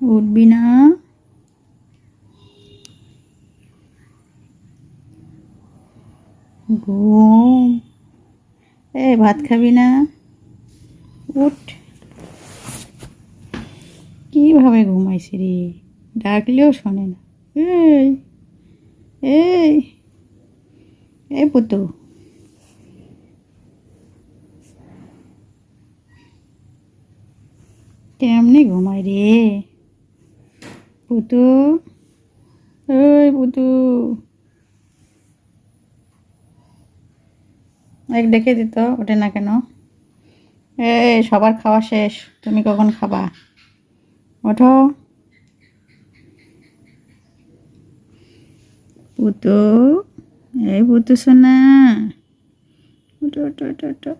উঠবি না ঘুম এই ভাত খাবি না উঠ কীভাবে ঘুমাইছি রে? ডাকলেও শোনে না। এই এই এই পুতু। কেমনি ঘুমাই রে? পুতু? ওই পুতু। এক ডেকে দিত, ওঠে না কেন? এ সবার খাওয়া শেষ, তুমি কখন খাবা? ওঠো। পুতু? এই পুতু সোনা। ওঠো ওঠো ওঠো ওঠো।